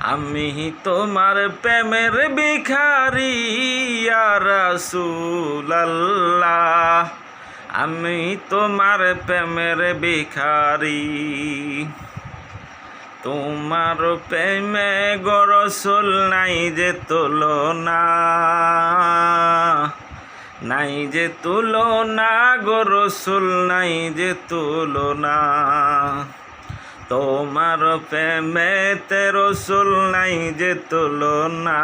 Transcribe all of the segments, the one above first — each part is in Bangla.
আমি তোমার প্রেমের ভিখারি, ইয়া রাসূলুল্লাহ। আমি তোমার প্রেমের ভিখারি। তোমার প্রেমে গরসুল নাই যে তুলনা। নাই যে তুলনা গরসুল নাই যে তুলনা। তোমার প্রেমে রসুল নাই যে তুলনা।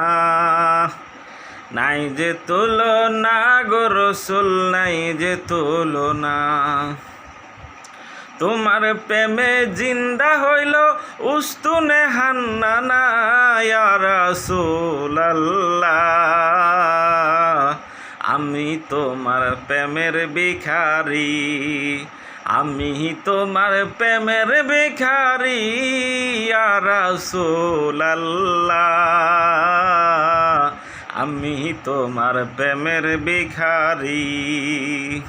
নাই যে তুলনা গরসুল নাই যে তুলনা। তোমার প্রেমে জিন্দা হইল উস্তুনে হান্নানা ইয়া রাসূলুল্লাহ। আমি তোমার প্রেমের ভিখারি আমি তোমার প্রেমের ইয়া রাসূলুল্লাহ। আমি তোমার প্রেমের ভিখারি।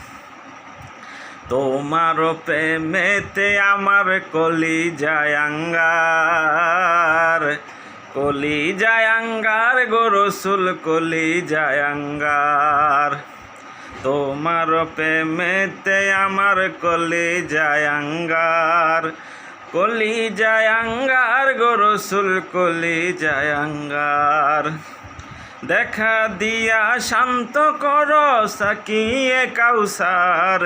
তোমার প্রেমেতে আমার কলি জায়াঙ্গার কলি জায়াঙ্গার গরসুল কলি জায়াঙ্গার তোমার প্রেমেতে আমার কলি জায়াঙ্গার কলি জায়াঙ্গার গরসুল কলি জায়াঙ্গার দেখা দিয়া শান্ত কর সাকিয়ে কাউসার।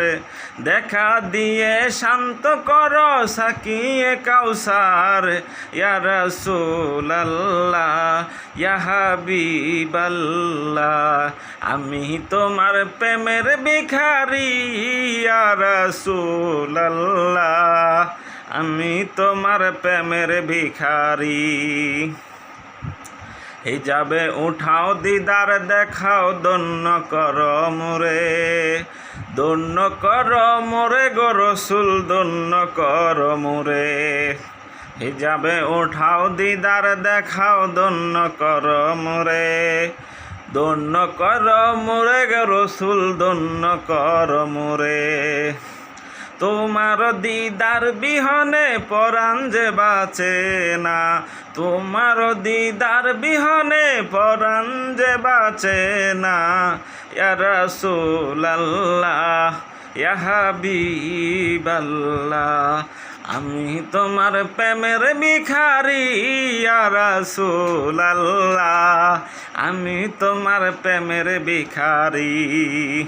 দেখা দিয়ে শান্ত কর সাকিয়ে কাউসার। ইয়া রাসূলুল্লাহ, ইয়া হাবিবাল্লাহ, আমি তোমার প্রেমের ভিখারি। ইয়া রাসূলুল্লাহ, আমি তোমার প্রেমের ভিখারি। হিজাবে উঠাও দিদার দেখাও দন্য কর মোরে দন্য কর মোরে গো দন্য কর মোরে। হিজাবে উঠাও দিদার দেখাও দন্য কর মোরে দন্য কর মোরে গো দন্য কর মোরে। তোমার দিদার বিহনে পরাণ যে বাঁচে না। তোমার দিদার বিহনে পরাণ যে বাঁচে না। ইয়া রাসূলুল্লাহ, ইয়া হাবিবাল্লাহ, আমি তোমার প্রেমের ভিখারি, ইয়া রাসূলুল্লাহ, আমি তোমার প্রেমের ভিখারি।